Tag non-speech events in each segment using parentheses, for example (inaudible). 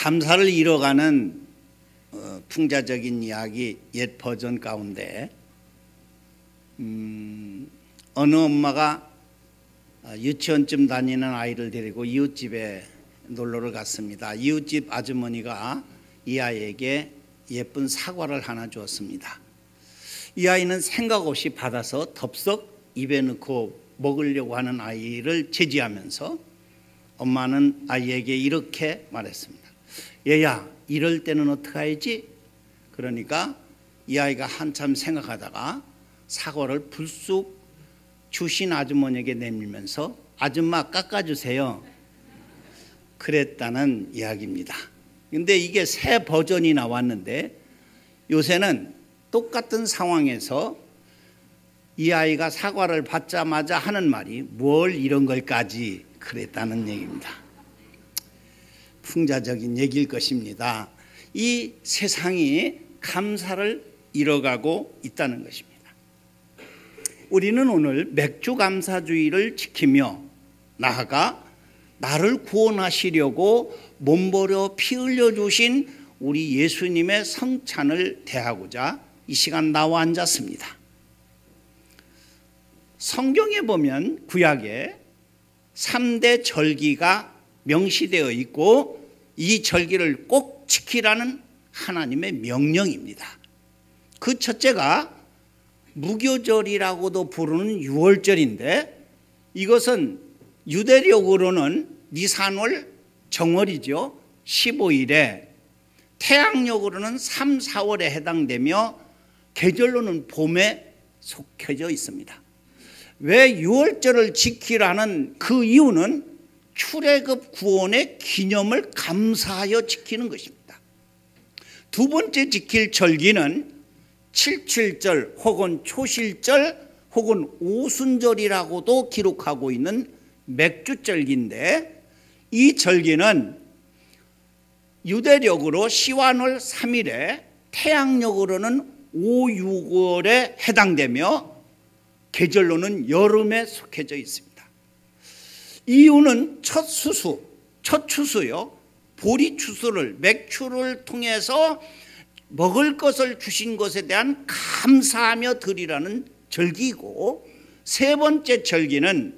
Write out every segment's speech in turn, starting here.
감사를 이뤄가는 어, 풍자적인 이야기 옛 버전 가운데 음, 어느 엄마가 유치원쯤 다니는 아이를 데리고 이웃집에 놀러를 갔습니다. 이웃집 아주머니가 이 아이에게 예쁜 사과를 하나 주었습니다. 이 아이는 생각 없이 받아서 덥석 입에 넣고 먹으려고 하는 아이를 제지하면서 엄마는 아이에게 이렇게 말했습니다. 얘야, 이럴 때는 어떻게 해야지? 그러니까 이 아이가 한참 생각하다가 사과를 불쑥 주신 아주머니에게 내밀면서 아줌마 깎아주세요. 그랬다는 이야기입니다. 근데 이게 새 버전이 나왔는데 요새는 똑같은 상황에서 이 아이가 사과를 받자마자 하는 말이 뭘 이런 걸까지 그랬다는 얘기입니다. 풍자적인 얘기일 것입니다. 이 세상이 감사를 잃어가고 있다는 것입니다. 우리는 오늘 맥주 감사주의를 지키며 나아가 나를 구원하시려고 몸버려 피 흘려 주신 우리 예수님의 성찬을 대하고자 이 시간 나와 앉았습니다. 성경에 보면 구약에 3대 절기가 명시되어 있고 이 절기를 꼭 지키라는 하나님의 명령입니다. 그 첫째가 무교절이라고도 부르는 6월절인데 이것은 유대력으로는 니산월 정월이죠. 15일에 태양력으로는 3, 4월에 해당되며 계절로는 봄에 속해져 있습니다. 왜 6월절을 지키라는 그 이유는 출애굽 구원의 기념을 감사하여 지키는 것입니다. 두 번째 지킬 절기는 칠칠절 혹은 초실절 혹은 오순절이라고도 기록하고 있는 맥주절기인데 이 절기는 유대력으로 시완월 3일에 태양력으로는 5, 6월에 해당되며 계절로는 여름에 속해져 있습니다. 이유는 첫 수수, 첫 추수요. 보리 추수를 맥주를 통해서 먹을 것을 주신 것에 대한 감사하며 드리라는 절기고 세 번째 절기는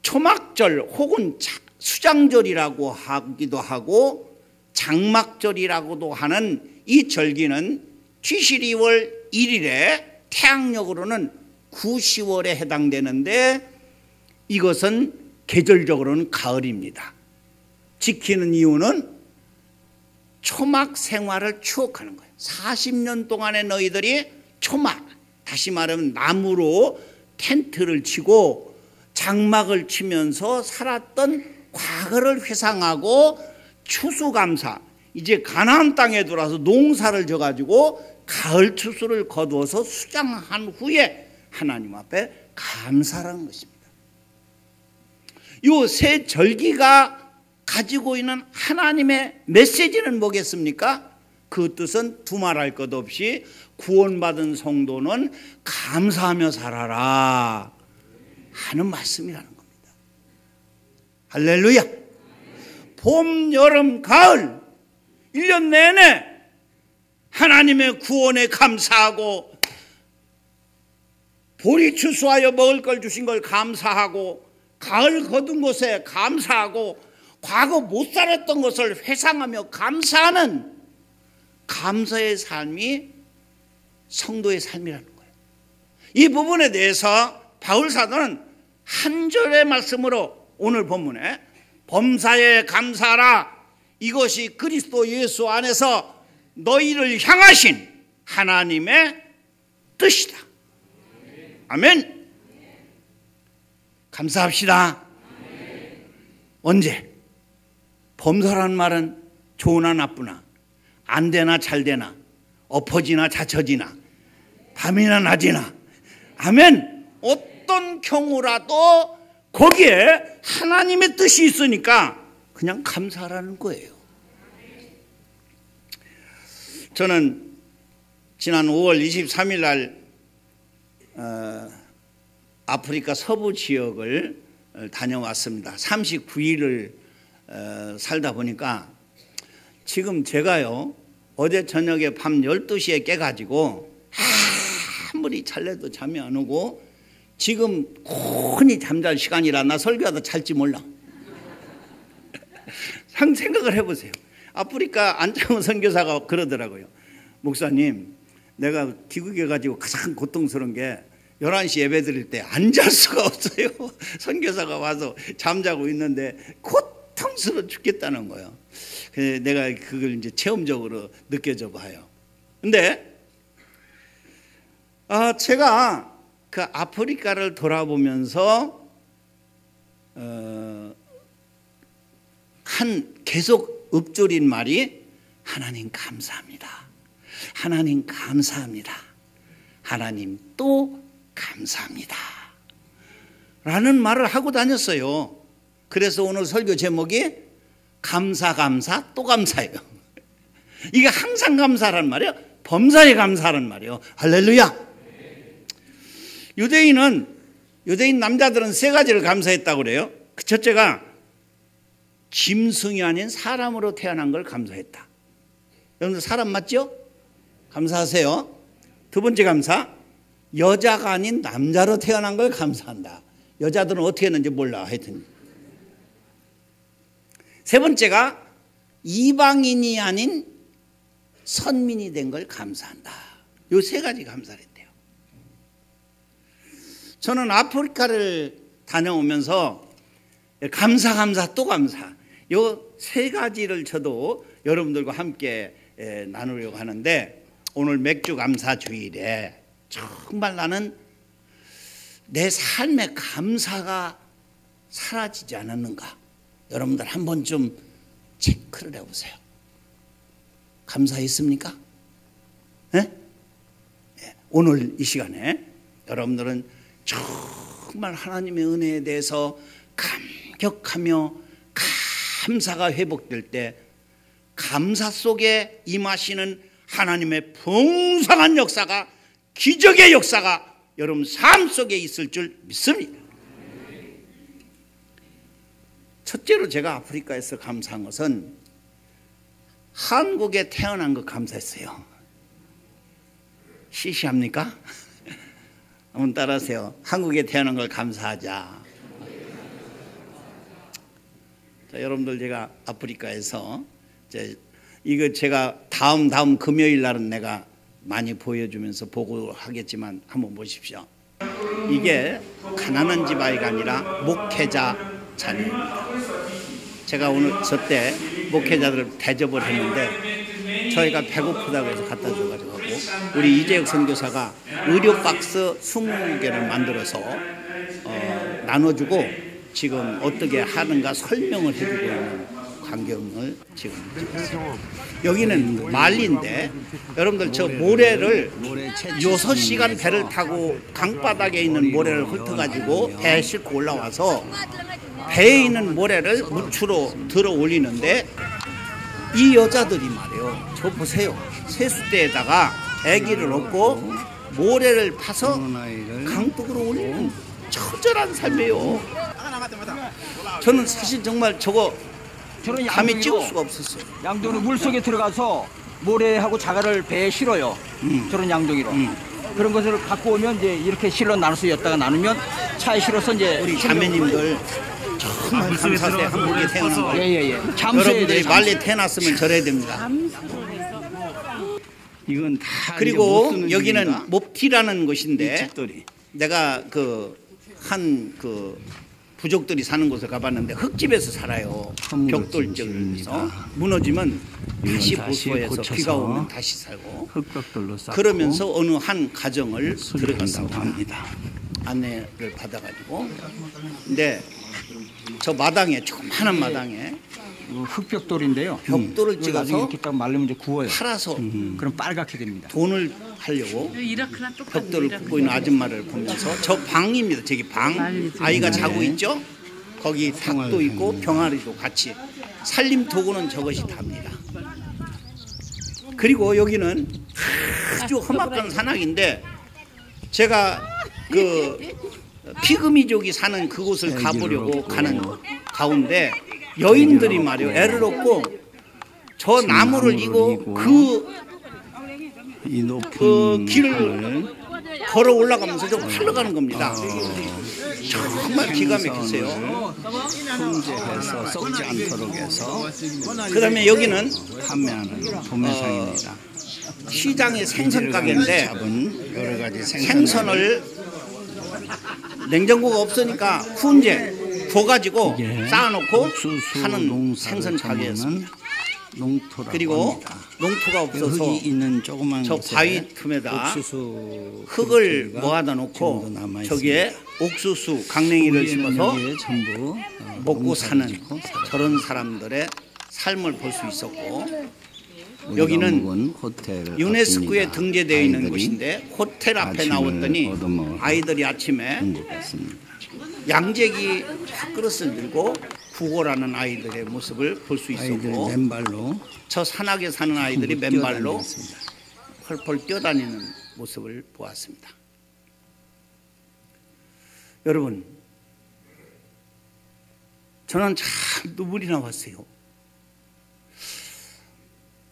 초막절 혹은 수장절이라고 하기도 하고 장막절이라고도 하는 이 절기는 취실이월 1일에 태양력으로는 9, 10월에 해당되는데 이것은 계절적으로는 가을입니다. 지키는 이유는 초막 생활을 추억하는 거예요. 40년 동안의 너희들이 초막, 다시 말하면 나무로 텐트를 치고 장막을 치면서 살았던 과거를 회상하고 추수감사, 이제 가나안 땅에 들어와서 농사를 져가지고 가을 추수를 거두어서 수장한 후에 하나님 앞에 감사라는 것입니다. 이세 절기가 가지고 있는 하나님의 메시지는 뭐겠습니까? 그 뜻은 두말할 것 없이 구원받은 성도는 감사하며 살아라 하는 말씀이라는 겁니다. 할렐루야. 봄, 여름, 가을 1년 내내 하나님의 구원에 감사하고 보리 추수하여 먹을 걸 주신 걸 감사하고 가을 거둔 것에 감사하고 과거 못 살았던 것을 회상하며 감사하는 감사의 삶이 성도의 삶이라는 거예요. 이 부분에 대해서 바울 사도는 한 절의 말씀으로 오늘 본문에 범사에 감사하라 이것이 그리스도 예수 안에서 너희를 향하신 하나님의 뜻이다. 아멘. 감사합시다. 언제? 범사라는 말은 좋으나 나쁘나? 안 되나 잘 되나? 엎어지나 자처지나? 밤이나 낮이나? 아멘! 어떤 경우라도 거기에 하나님의 뜻이 있으니까 그냥 감사하라는 거예요. 저는 지난 5월 23일 날 어, 아프리카 서부 지역을 다녀왔습니다 39일을 어, 살다 보니까 지금 제가요 어제 저녁에 밤 12시에 깨가지고 아무리 잘래도 잠이 안 오고 지금 곤히 잠잘 시간이라 나 설교하다 잘지 몰라. (laughs) 상 생각을 해보세요. 아프리카 안창호 선교사가 그러더라고요. 목사님, 내가 귀국해 가지고 가장 고통스러운 게 11시 예배 드릴 때 앉을 수가 없어요. (laughs) 선교사가 와서 잠자고 있는데 고통스러워 죽겠다는 거예요. 그래서 내가 그걸 이제 체험적으로 느껴져 봐요. 근데 아, 제가 그 아프리카를 돌아보면서 어, 한 계속 읊조린 말이 하나님 감사합니다. 하나님 감사합니다. 하나님 또 감사합니다. 라는 말을 하고 다녔어요. 그래서 오늘 설교 제목이 감사 감사 또 감사예요. (laughs) 이게 항상 감사란 말이에요. 범사에 감사란 말이에요. 할렐루야. 유대인은 유대인 남자들은 세 가지를 감사했다고 그래요. 그 첫째가 짐승이 아닌 사람으로 태어난 걸 감사했다. 여러분들 사람 맞죠? 감사하세요. 두 번째 감사, 여자가 아닌 남자로 태어난 걸 감사한다. 여자들은 어떻게 했는지 몰라. 하여튼. 세 번째가 이방인이 아닌 선민이 된 걸 감사한다. 요 세 가지 감사를 했대요. 저는 아프리카를 다녀오면서 감사, 감사, 또 감사. 요 세 가지를 저도 여러분들과 함께 나누려고 하는데 오늘 맥주 감사 주일에 정말 나는 내 삶의 감사가 사라지지 않았는가? 여러분들 한번 좀 체크를 해보세요. 감사했습니까? 네? 오늘 이 시간에 여러분들은 정말 하나님의 은혜에 대해서 감격하며 감사가 회복될 때 감사 속에 임하시는 하나님의 풍성한 역사가 기적의 역사가 여러분 삶 속에 있을 줄 믿습니다. 첫째로 제가 아프리카에서 감사한 것은 한국에 태어난 거 감사했어요. 시시합니까? (laughs) 한번 따라하세요. 한국에 태어난 걸 감사하자. 자, 여러분들 제가 아프리카에서 이제 이거 제가 다음 다음 금요일 날은 내가 많이 보여주면서 보고하겠지만 한번 보십시오. 이게 가난한 집 아이가 아니라 목회자 자녀입니다. 제가 오늘 저 때 목회자들을 대접을 했는데 저희가 배고프다고 해서 갖다 줘가지고 우리 이재혁 선교사가 의료 박스 20개를 만들어서 어, 나눠주고 지금 어떻게 하는가 설명을 해주고 있는 광경을 지금 여기는 말리인데 여러분들 저 모래를 6시간 배를 타고 강바닥에 있는 모래를 훑어가지고 배에 싣고 올라와서 배에 있는 모래를 무추로 들어 올리는데 이 여자들이 말이에요. 저 보세요. 세수대에다가 아기를 놓고 모래를 파서 강둑으로 올리는 처절한 삶이에요. 저는 사실 정말 저거 저는 감히. 찍을 수가 없었어요 양동이 물 속에 들어가서 모래하고 자갈을 배에 실어요. 저런 양동이로. 그런 것을 갖고 오면 이제 이렇게 실어 나눠서였다가 나누면 차에 실어서 이제 우리 자매님들 정말 감사세 한국에 태어난 거 예예예. 여러분들이 돼. 말리 태어났으면 저래야 됩니다 이건 다 그리고 여기는 몹티라는 곳인데 내가 그 한그 부족들이 사는 곳에 가봤는데 흙집에서 살아요. 벽돌적에서 진지입니다. 무너지면 다시 보수해서 비가 오면 다시 살고 흙벽돌로 쌓고 그러면서 어느 한 가정을 들어갔습니다. 합니다. 안내를 받아가지고 근데 저 마당에 조그마한 마당에 어, 흙벽돌인데요. 벽돌을 찍어서 이렇게 딱 말리면 이제 구워요. 팔아서 그럼 빨갛게 됩니다. 돈을 하려고 이라크랑 똑같네. 벽돌을 이라크. 굽고 있는 아줌마를 보면서 저 방입니다. 저기 방 아이가 자고 있죠. 거기 닭도 있고 병아리도 같이 살림 도구는 저것이 답니다. 그리고 여기는 아주 험악한 산악인데 제가 그 피그미족이 사는 그곳을 가보려고 가는 가운데 여인들이 말이요 애를 얻고 저 나무를 이고 그이 높은 그 길을 걸어 올라가면서 좀 흘러가는 겁니다. 정말 기가 막히세요. 품제해서 썩지 않도록 해서 그다음에 여기는 판매하는 도매상입니다. 시장의 생선 가게인데 생선을 냉장고가 없으니까 훈제 이게 쌓아놓고 옥수수 하는 농사를 생선 가게였습니다. 농토라고 그리고 합니다. 농토가 없어서 흙이 있는 조그만 저 곳에 바위 틈에다 옥수수 흙을 모아다 지금도 놓고 남아 저기에 옥수수 강냉이를. 심어서 여기에 전부 어, 먹고 농사를 사는 짓고 살아요. 저런 사람들의 삶을 볼 수 있었고 우리가 여기는 묵은 호텔 유네스코에 앞입니다. 등재되어 있는 아이들이 곳인데 호텔 앞에 아침을 나왔더니 아이들이 아침에. 양재기 밥그릇을 들고 구걸하는 아이들의 모습을 볼 수 있었고 맨발로 저 산악에 사는 아이들이 맨발로. 펄펄 뛰어다니는 모습을 보았습니다. 여러분, 저는 참 눈물이 나왔어요.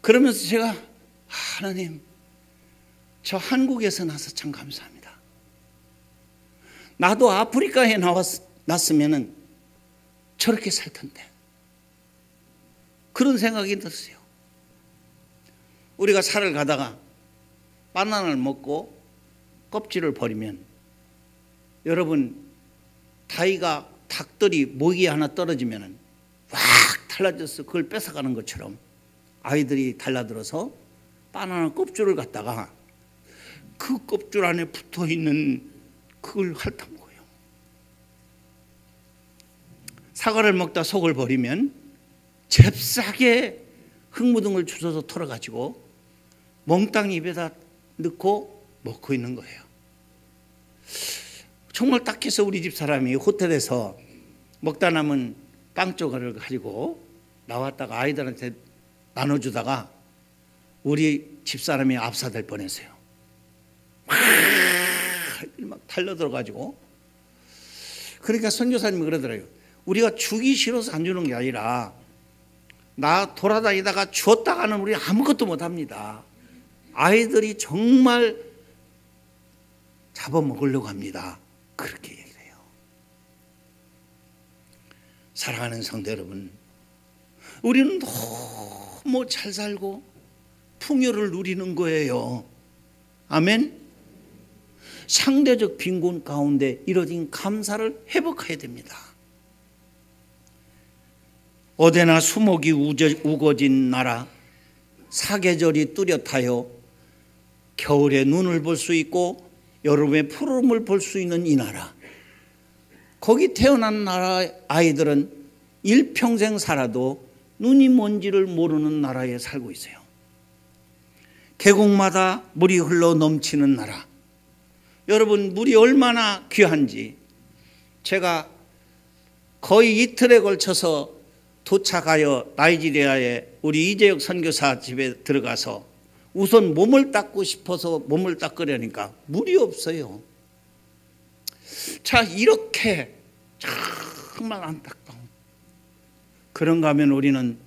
그러면서 제가 하나님, 저 한국에서 나서 참 감사합니다. 나도 아프리카에 나왔, 났으면은 저렇게 살 텐데. 그런 생각이 들었어요. 우리가 살을 가다가 바나나를 먹고 껍질을 버리면 여러분 다이가 닭들이 모기 하나 떨어지면은 확 달라져서 그걸 뺏어가는 것처럼 아이들이 달라들어서 바나나 껍질을 갖다가 그 껍질 안에 붙어 있는 그걸 핥아먹어요. 사과를 먹다 속을 버리면 잽싸게 흙무등을 주워서 털어가지고 몽땅 입에다 넣고 먹고 있는 거예요. 정말 딱 해서 우리 집 사람이 호텔에서 먹다 남은 빵 조각을 가지고 나왔다가 아이들한테 나눠주다가 우리 집 사람이 압사될 뻔했어요. 막, 막 달려들어가지고 그러니까 선교사님이 그러더라고요. 우리가 주기 싫어서 안 주는 게 아니라 나 돌아다니다가 주었다가는 우리 아무것도 못합니다. 아이들이 정말 잡아먹으려고 합니다. 그렇게 얘기를 해요. 사랑하는 성도 여러분, 우리는 너무 잘 살고 풍요를 누리는 거예요. 아멘? 상대적 빈곤 가운데 이뤄진 감사를 회복해야 됩니다. 어디나 수목이 우거진 나라, 사계절이 뚜렷하여 겨울에 눈을 볼 수 있고 여름에 푸름을 볼 수 있는 이 나라. 거기 태어난 나라 아이들은 일평생 살아도 눈이 뭔지를 모르는 나라에 살고 있어요. 계곡마다 물이 흘러 넘치는 나라. 여러분, 물이 얼마나 귀한지 제가 거의 이틀에 걸쳐서 도착하여 나이지리아에 우리 이재혁 선교사 집에 들어가서 우선 몸을 닦고 싶어서 몸을 닦으려니까 물이 없어요. 자, 이렇게 정말 안타까운. 그런가 하면 우리는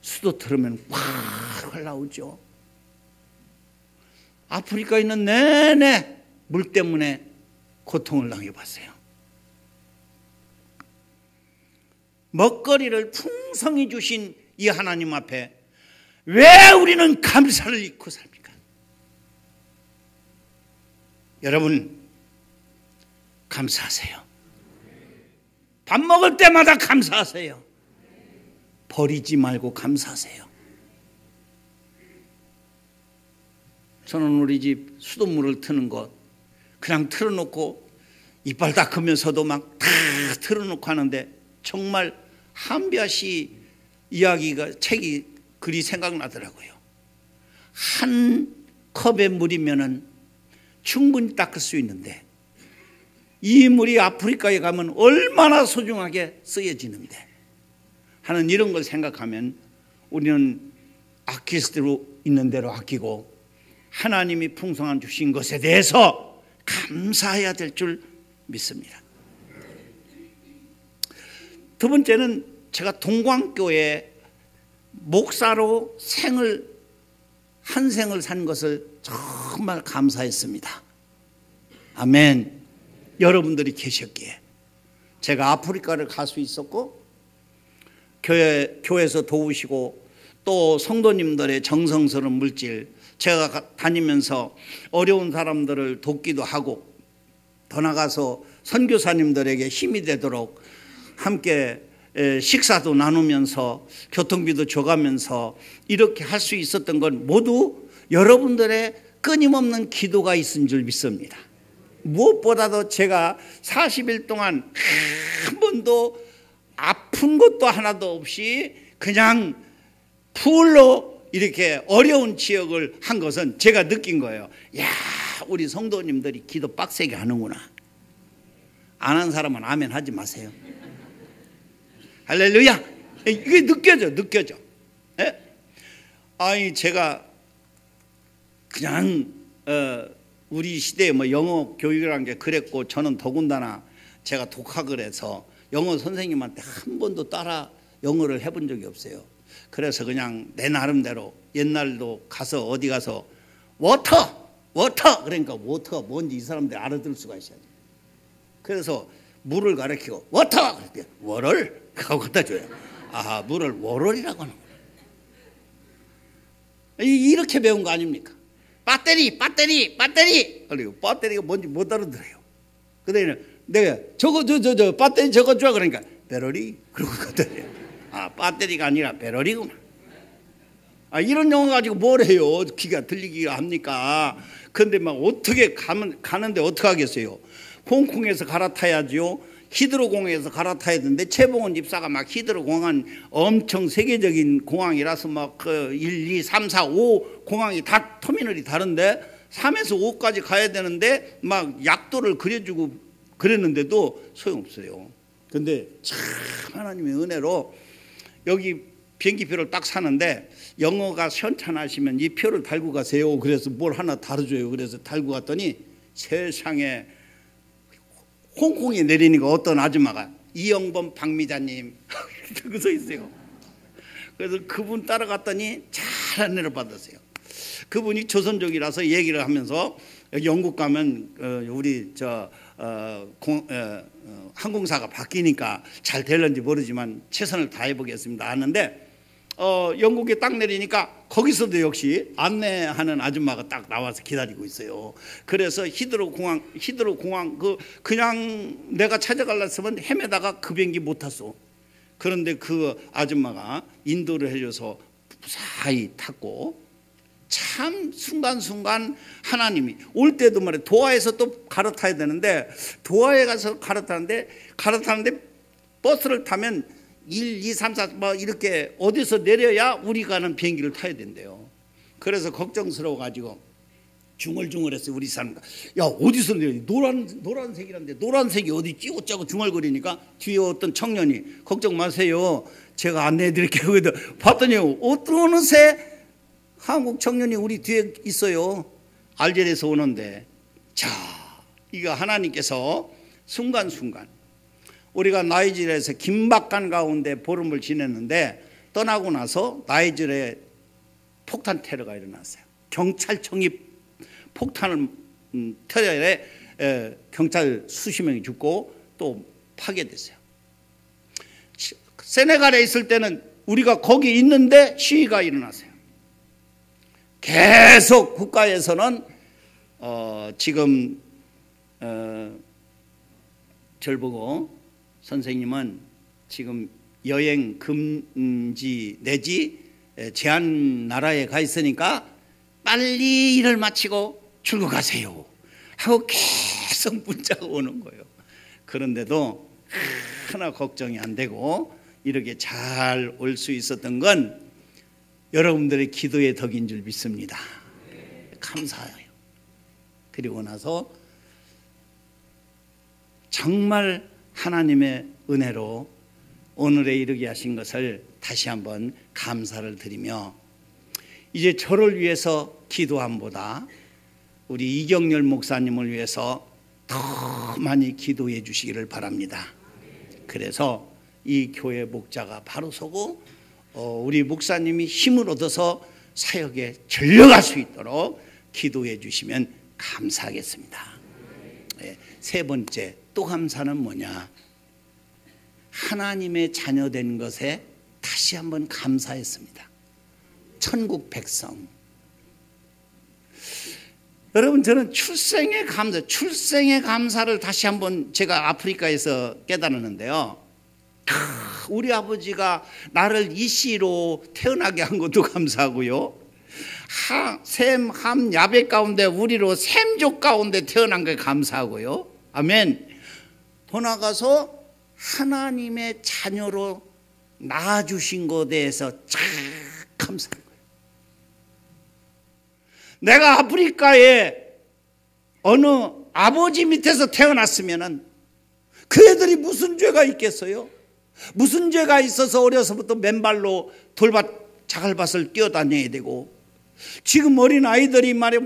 수도 틀으면 확 흘러오죠. 아프리카 있는 내내 물 때문에 고통을 당해봤어요. 먹거리를 풍성히 주신 이 하나님 앞에 왜 우리는 감사를 잊고 삽니까? 여러분, 감사하세요. 밥 먹을 때마다 감사하세요. 버리지 말고 감사하세요. 저는 우리 집 수돗물을 트는 것 그냥 틀어놓고 이빨 닦으면서도 막 다 틀어놓고 하는데 정말 한비아 씨 이야기가 책이 글이 생각나더라고요. 한 컵의 물이면은 충분히 닦을 수 있는데 이 물이 아프리카에 가면 얼마나 소중하게 쓰여지는데 하는 이런 걸 생각하면 우리는 대로 있는 대로 아끼고 하나님이 풍성한 주신 것에 대해서 감사해야 될 줄 믿습니다. 두 번째는 제가 동광교회 목사로 생을 한 생을 산 것을 정말 감사했습니다. 아멘. 여러분들이 계셨기에 제가 아프리카를 갈 수 있었고 교회 교회에서 도우시고 또 성도님들의 정성스러운 물질 제가 다니면서 어려운 사람들을 돕기도 하고 더 나가서 선교사님들에게 힘이 되도록 함께 식사도 나누면서 교통비도 줘가면서 이렇게 할 수 있었던 건 모두 여러분들의 끊임없는 기도가 있은 줄 믿습니다. 무엇보다도 제가 40일 동안 한 번도 아픈 것도 하나도 없이 그냥 풀로 이렇게 어려운 지역을 한 것은 제가 느낀 거예요. 야, 우리 성도님들이 기도 빡세게 하는구나. 안 한 사람은 아멘 하지 마세요. 할렐루야. 이게 느껴져, 느껴져. 예? 아니, 제가 그냥, 어, 우리 시대에 뭐 영어 교육이라는 게 그랬고 저는 더군다나 제가 독학을 해서 영어 선생님한테 한 번도 따라 영어를 해본 적이 없어요. 그래서 그냥 내 나름대로 옛날도 가서 어디 가서 워터 워터 그러니까 워터가 뭔지 이 사람들이 알아들 수가 있어야지. 그래서 물을 가리키고 워터 그랬대 월을 하고 갖다 줘요. 아 물을 월월이라고 하는 거야. 이렇게 배운 거 아닙니까? 배터리 배터리 배터리 그리고 배터리가 뭔지 못 알아들어요. 그다음에 내가 저거 저 저 저 배터리 저거 줘 그러니까 배터리 그러고 갖다 줘요. 아 배터리가 아니라 배터리구나. 아 이런 영어 가지고 뭘 해요? 귀가 들리기가 합니까? 근데 막 어떻게 가면 가는데 어떻게 하겠어요? 홍콩에서 갈아타야지요. 히드로 공항에서 갈아타야 되는데 최봉원 집사가 막 히드로 공항 엄청 세계적인 공항이라서 막 그 1, 2, 3, 4, 5 공항이 다 터미널이 다른데 3에서 5까지 가야 되는데 막 약도를 그려주고 그랬는데도 소용없어요. 근데 참 하나님의 은혜로 여기 비행기표를 딱 사는데 영어가 현찬하시면 이 표를 달고 가세요. 그래서 뭘 하나 다뤄줘요. 그래서 달고 갔더니 세상에 홍콩에 내리니까 어떤 아줌마가 이영범 박미자님 (laughs) 그거 서 있어요. 그래서 그분 따라갔더니 잘 안내를 받았어요. 그분이 조선족이라서 얘기를 하면서 영국 가면 어, 우리 저 어, 공, 어, 항공사가 바뀌니까 잘 될런지 모르지만 최선을 다해 보겠습니다. 하는데 어, 영국에 딱 내리니까 거기서도 역시 안내하는 아줌마가 딱 나와서 기다리고 있어요. 그래서 히드로 공항, 히드로 공항 그 그냥 내가 찾아갈랬으면 헤매다가 그 비행기 못 탔어. 그런데 그 아줌마가 인도를 해줘서 무사히 탔고 참 순간순간 하나님이 올 때도 말해 도하에서 또 갈아타야 되는데 도하에 가서 갈아타는데 갈아타는데 버스를 타면 1, 2, 3, 4, 뭐 이렇게 어디서 내려야 우리 가는 비행기를 타야 된대요. 그래서 걱정스러워 가지고 중얼중얼했어요 우리 사람. 야 어디서 내려? 노란 노란색이란데 노란색이 어디 찌고짜고 중얼거리니까 뒤에 어떤 청년이 걱정 마세요. 제가 안내해드릴게요. 그래도 봤더니 어느새 한국 청년이 우리 뒤에 있어요. 알제리에서 오는데 자 이거 하나님께서 순간순간 우리가 나이지리아에서 긴박한 가운데 보름을 지냈는데 떠나고 나서 나이지리아에 폭탄 테러가 일어났어요. 경찰청이 폭탄을 음, 테러에 경찰 수십 명이 죽고 또 파괴됐어요. 세네갈에 있을 때는 우리가 거기 있는데 시위가 일어났어요. 계속 국가에서는 어, 지금 어, 절 보고 선생님은 지금 여행 금지 내지 제한 나라에 가 있으니까 빨리 일을 마치고 출국하세요. 하고 계속 문자가 오는 거예요. 그런데도 하나 걱정이 안 되고 이렇게 잘 올 수 있었던 건 여러분들의 기도의 덕인 줄 믿습니다. 감사해요. 그리고 나서 정말 하나님의 은혜로 오늘에 이르게 하신 것을 다시 한번 감사를 드리며 이제 저를 위해서 기도함보다 우리 이경렬 목사님을 위해서 더 많이 기도해 주시기를 바랍니다. 그래서 이 교회 목자가 바로 서고 어, 우리 목사님이 힘을 얻어서 사역에 전력할 수 있도록 기도해 주시면 감사하겠습니다. 네, 세 번째 또 감사는 뭐냐? 하나님의 자녀 된 것에 다시 한번 감사했습니다. 천국 백성. 여러분 저는 출생의 감사, 출생의 감사를 다시 한번 제가 아프리카에서 깨달았는데요. 우리 아버지가 나를 이 씨로 태어나게 한 것도 감사하고요. 하, 샘, 함, 야배 가운데 우리로 샘족 가운데 태어난 게 감사하고요. 아멘. 더 나가서 하나님의 자녀로 낳아주신 것에 대해서 참 감사한 거예요. 내가 아프리카에 어느 아버지 밑에서 태어났으면은 그 애들이 무슨 죄가 있겠어요? 무슨 죄가 있어서 어려서부터 맨발로 돌밭 자갈밭을 뛰어다녀야 되고 지금 어린 아이들이 말이야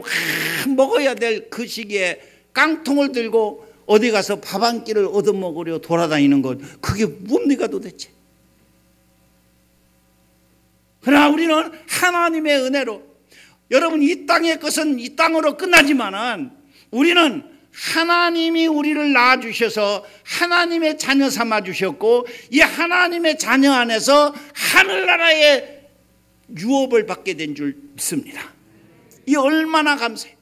먹어야 될 그 시기에 깡통을 들고 어디 가서 밥 한 끼를 얻어먹으려 돌아다니는 것 그게 뭡니까 도대체? 그러나 우리는 하나님의 은혜로 여러분 이 땅의 것은 이 땅으로 끝나지만은 우리는 하나님이 우리를 낳아주셔서 하나님의 자녀 삼아 주셨고 이 하나님의 자녀 안에서 하늘나라의 유업을 받게 된 줄 믿습니다. 이 얼마나 감사해요.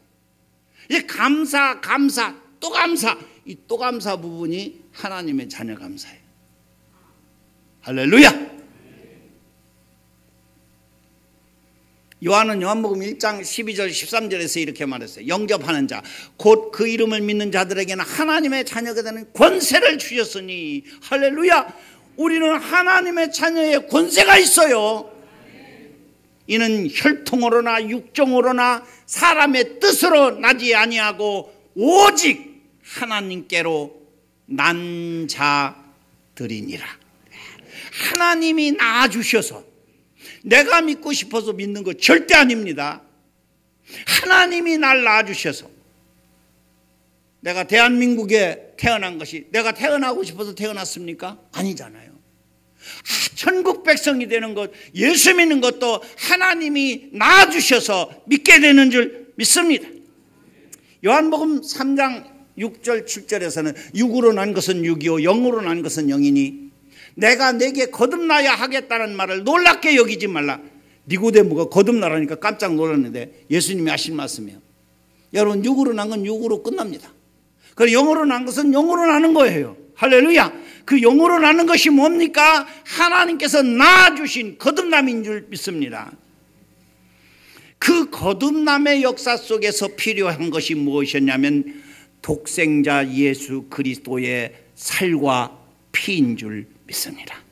이 감사, 감사, 또 감사. 이 또 감사 부분이 하나님의 자녀 감사예요. 할렐루야! 요한은 요한복음 1장 12절 13절에서 이렇게 말했어요. 영접하는 자, 곧 그 이름을 믿는 자들에게는 하나님의 자녀가 되는 권세를 주셨으니 할렐루야! 우리는 하나님의 자녀의 권세가 있어요. 이는 혈통으로나 육정으로나 사람의 뜻으로 나지 아니하고 오직 하나님께로 난 자들이니라. 하나님이 낳아주셔서 내가 믿고 싶어서 믿는 거 절대 아닙니다. 하나님이 날 낳아주셔서 내가 대한민국에 태어난 것이 내가 태어나고 싶어서 태어났습니까? 아니잖아요. 아, 천국 백성이 되는 것, 예수 믿는 것도 하나님이 낳아주셔서 믿게 되는 줄 믿습니다. 요한복음 3장 6절 7절에서는 육으로 난 것은 6이요 영으로 난 것은 영이니 내가 내게 거듭나야 하겠다는 말을 놀랍게 여기지 말라. 니고데모가 거듭나라니까 깜짝 놀랐는데 예수님이 하신 말씀이에요. 여러분 육으로 난 건 육으로 끝납니다. 그리고 영으로 난 것은 영으로 나는 거예요. 할렐루야. 그 영으로 나는 것이 뭡니까? 하나님께서 낳아주신 거듭남인 줄 믿습니다. 그 거듭남의 역사 속에서 필요한 것이 무엇이었냐면 독생자 예수 그리스도의 살과 피인 줄 믿습니다.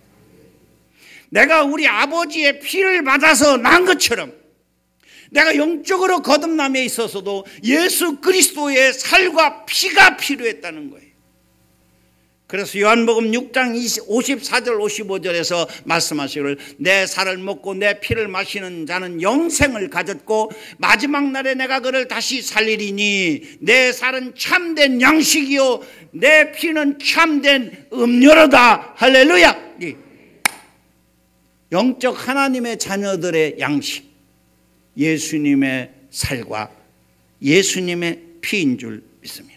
내가 우리 아버지의 피를 받아서 난 것처럼 내가 영적으로 거듭남에 있어서도 예수 그리스도의 살과 피가 필요했다는 거예요. 그래서 요한복음 6장 54절 55절에서 말씀하시기를 내 살을 먹고 내 피를 마시는 자는 영생을 가졌고 마지막 날에 내가 그를 다시 살리리니 내 살은 참된 양식이요 내 피는 참된 음료로다 할렐루야 영적 하나님의 자녀들의 양식 예수님의 살과 예수님의 피인 줄 믿습니다.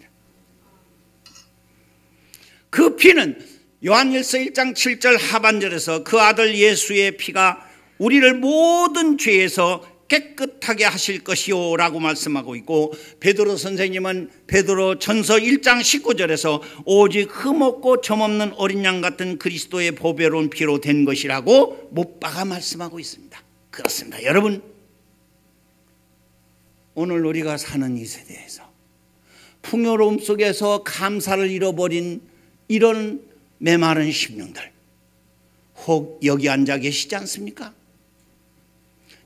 그 피는 요한일서 1장 7절 하반절에서 그 아들 예수의 피가 우리를 모든 죄에서 깨끗하게 하실 것이요 라고 말씀하고 있고 베드로 선생님은 베드로 전서 1장 19절에서 오직 흠없고 점없는 어린 양 같은 그리스도의 보배로운 피로 된 것이라고 못 박아 말씀하고 있습니다. 그렇습니다. 여러분 오늘 우리가 사는 이 세대에서 풍요로움 속에서 감사를 잃어버린 이런 메마른 심령들 혹 여기 앉아 계시지 않습니까?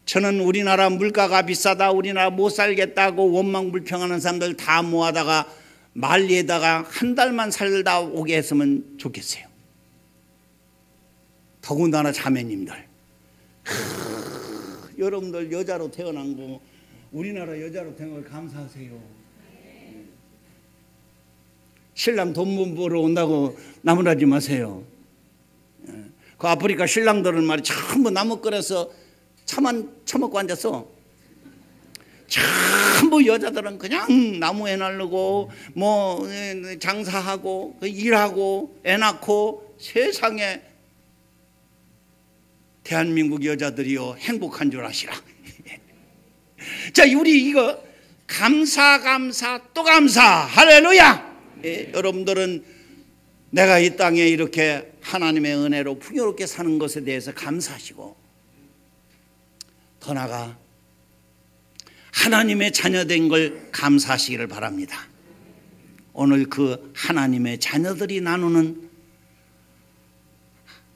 저는 우리나라 물가가 비싸다 우리나라 못 살겠다고 원망 불평하는 사람들 다 모아다가 말리에다가 한 달만 살다 오게 했으면 좋겠어요. 더군다나 자매님들 여러분들 여자로 태어난 거 우리나라 여자로 태어난 거 감사하세요. 신랑 돈 벌어 온다고 나무라지 마세요. 그 아프리카 신랑들은 말이 전부 나무 끓여서 차만 처먹고 앉았어. 전부 여자들은 그냥 나무에 날르고 뭐 장사하고 그 일하고 애 낳고 세상에 대한민국 여자들이요 행복한 줄 아시라. (laughs) 자, 우리 이거 감사 감사 또 감사 할렐루야. 예, 여러분들은 내가 이 땅에 이렇게 하나님의 은혜로 풍요롭게 사는 것에 대해서 감사하시고 더 나아가 하나님의 자녀된 걸 감사하시기를 바랍니다. 오늘 그 하나님의 자녀들이 나누는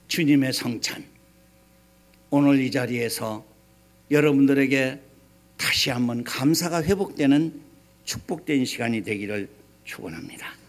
주님의 성찬 오늘 이 자리에서 여러분들에게 다시 한번 감사가 회복되는 축복된 시간이 되기를 축원합니다.